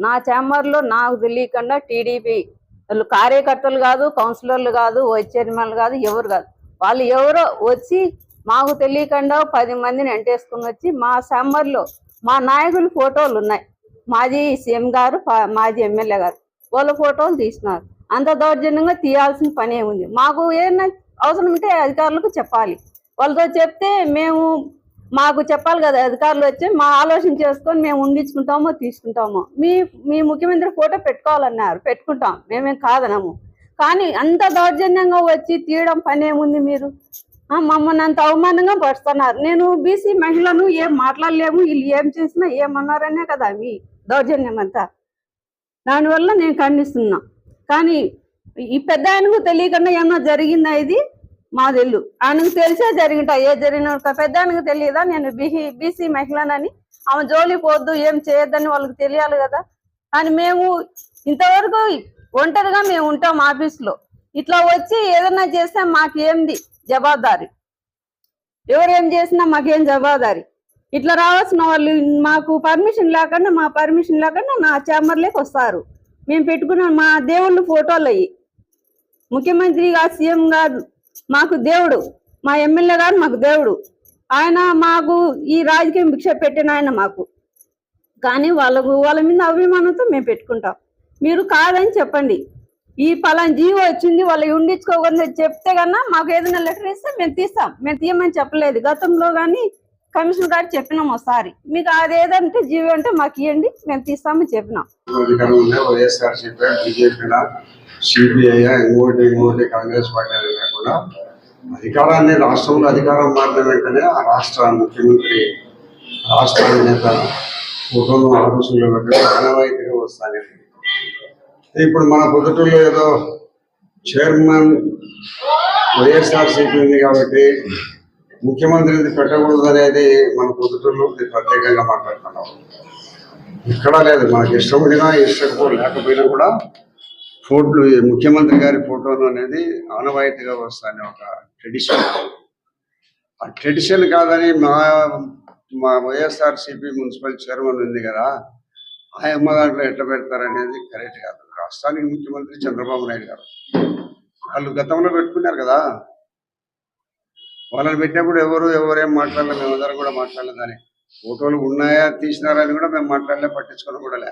నా ఛాంబర్లో నాకు తెలియకుండా టీడీపీ వాళ్ళు కార్యకర్తలు కాదు కౌన్సిలర్లు కాదు వైస్ చైర్మన్లు కాదు ఎవరు కాదు. వాళ్ళు ఎవరో వచ్చి మాకు తెలియకుండా పది మందిని ఎంటేసుకుని వచ్చి మా ఛాంబర్లో మా నాయకుల ఫోటోలు ఉన్నాయి. మాజీ సీఎం గారు మాజీ ఎమ్మెల్యే గారు. వాళ్ళ ఫోటోలు తీసినారు. అంత దౌర్జన్యంగా తీయాల్సిన పనే ఉంది మాకు ఏమైనా అవసరం ఉంటే అధికారులకు చెప్పాలి. వాళ్ళతో చెప్తే మేము మాకు చెప్పాలి కదా అధికారులు వచ్చి మా ఆలోచన చేసుకొని మేము ఉండించుకుంటామో తీసుకుంటామో. మీ మీ ముఖ్యమంత్రి ఫోటో పెట్టుకోవాలన్నారు పెట్టుకుంటాం. మేమేం కాదనము. కానీ అంత దౌర్జన్యంగా వచ్చి తీయడం పనేముంది మీరు? మమ్మల్ని అంత అవమానంగా పడుతున్నారు నేను బీసీ మహిళను ఏం మాట్లాడలేము వీళ్ళు ఏం చేసినా ఏమన్నారనే కదా మీ దౌర్జన్యం అంతా. దానివల్ల నేను ఖండిస్తున్నా. కానీ ఈ పెద్ద ఆయనకు తెలియకుండా ఏమన్నా జరిగిందా ఇది? మా ఇల్లు ఆయనకు తెలిసే జరిగింటా ఏ జరిగిన పెద్ద ఆయనకు తెలియదా? నేను బీసీ బీసీ మహిళనని. ఆమె జోలి పోద్దు ఏం చేయొద్దని వాళ్ళకి తెలియాలి కదా. కానీ మేము ఇంతవరకు ఒంటరిగా మేము ఉంటాం ఆఫీస్లో. ఇట్లా వచ్చి ఏదైనా చేస్తే మాకేంది? జవాబాదారి. ఎవరేం చేసినా మాకేం జవాబాదారి. ఇట్లా రావాల్సిన వాళ్ళు మాకు పర్మిషన్ లేకుండా మా పర్మిషన్ లేకుండా నా ఛాంబర్లోకి వస్తారు. మేము పెట్టుకున్న మా దేవుళ్ళు ఫోటోలు అయ్యి. ముఖ్యమంత్రి గారు సీఎం గారు మాకు దేవుడు. మా ఎమ్మెల్యే గారు మాకు దేవుడు. ఆయన మాకు ఈ రాజకీయం భిక్ష పెట్టిన ఆయన మాకు. కానీ వాళ్ళకు వాళ్ళ మీద అభిమానంతో మేము పెట్టుకుంటాం. మీరు కాదని చెప్పండి. ఈ పలాన్ జీవో వచ్చింది వాళ్ళు ఉండించుకోకుండా చెప్తే కన్నా మాకు ఏదైనా లెటర్ ఇస్తే మేము తీస్తాం. మేము తీయమని చెప్పలేదు. గతంలో కానీ కమిషన్ గారు చెప్పినాం ఒకసారి. మీకు అది ఏదంటే జీవో అంటే మాకు ఇవ్వండి మేము తీస్తామని చెప్పినాం. అధికారం వైఎస్ఆర్ సిపిఐ ఇంకోటి ఇంకోటి కాంగ్రెస్ పార్టీ కాకుండా అధికారాన్ని రాష్ట్రంలో అధికారం మారిన వెంటనే ఆ రాష్ట్ర ముఖ్యమంత్రి రాష్ట్ర నేత కుటుంబం ఆలోచనలో ఆనవాయితీగా వస్తాయి ఇప్పుడు మన పొద్దుటూరులో ఏదో చైర్మన్ వైఎస్ఆర్ సిపి ఉంది కాబట్టి ముఖ్యమంత్రిది పెట్టకూడదు అనేది మన పొద్దుటూరులో ప్రత్యేకంగా మాట్లాడుతున్నాం. ఇక్కడ లేదు మనకి ఇష్టం ఉన్నా ఇష్టం లేకపోయినా కూడా ఫోటోలు ముఖ్యమంత్రి గారి ఫోటోలు అనేది ఆనవాయితీగా వస్తాయని ఒక ట్రెడిషన్ ఆ ట్రెడిషన్ కాదని మా మా వైఎస్ఆర్సీపీ మున్సిపల్ చైర్మన్ ఉంది కదా ఆ అమ్మ దాంట్లో ఎట్లా పెడతారనేది కరెక్ట్ కాదు. రాష్ట్రానికి ముఖ్యమంత్రి చంద్రబాబు నాయుడు గారు. వాళ్ళు గతంలో పెట్టుకున్నారు కదా వాళ్ళని పెట్టినప్పుడు ఎవరు ఎవరేం మాట్లాడలేదు మేమందరం కూడా మాట్లాడలేదని. ఫోటోలు ఉన్నాయా తీసినారని కూడా మేము మాట్లాడలే పట్టించుకోవడం కూడా లే.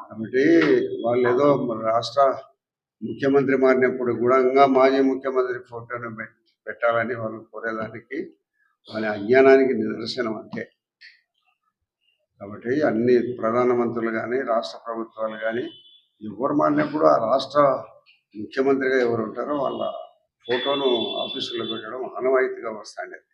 కాబట్టి వాళ్ళు ఏదో రాష్ట్ర ముఖ్యమంత్రి మారినప్పుడు కూడా ఇంకా మాజీ ముఖ్యమంత్రి ఫోటోను పెట్టాలని వాళ్ళు కోరేదానికి వాళ్ళ అజ్ఞానానికి నిదర్శనం అంతే. కాబట్టి అన్ని ప్రధానమంత్రులు కానీ రాష్ట్ర ప్రభుత్వాలు కానీ ఎవరు మారినప్పుడు ఆ రాష్ట్ర ముఖ్యమంత్రిగా ఎవరు ఉంటారో వాళ్ళ ఫోటోను ఆఫీసులో పెట్టడం ఆనవాయితీగా వస్తాండేది.